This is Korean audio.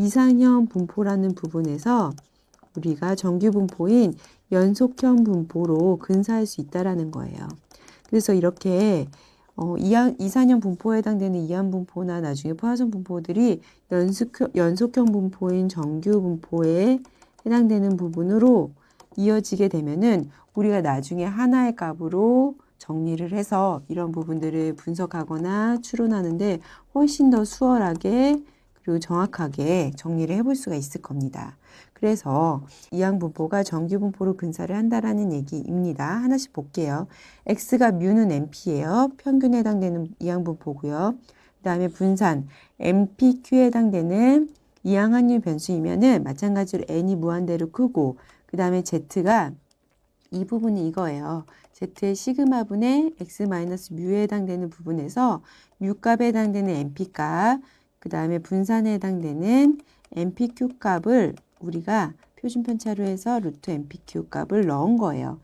이상형 분포라는 부분에서 우리가 정규 분포인 연속형 분포로 근사할 수 있다라는 거예요. 그래서 이렇게 어, 이산형 분포에 해당되는 이한 분포나 나중에 포화선 분포들이 연속형, 연속형 분포인 정규 분포에 해당되는 부분으로 이어지게 되면은 우리가 나중에 하나의 값으로 정리를 해서 이런 부분들을 분석하거나 추론하는데 훨씬 더 수월하게 그리고 정확하게 정리를 해볼 수가 있을 겁니다. 그래서 이항분포가 정규분포로 근사를 한다라는 얘기입니다. 하나씩 볼게요. x가 뮤는 np예요. 평균에 해당되는 이항분포고요. 그 다음에 분산 npq에 해당되는 이항환율 변수이면은 마찬가지로 n이 무한대로 크고 그 다음에 z가 이 부분이 이거예요. z의 시그마분의 x 마이너스 뮤에 해당되는 부분에서 뮤값에 해당되는 np값 그 다음에 분산에 해당되는 npq 값을 우리가 표준 편차로 해서 루트 npq 값을 넣은 거예요.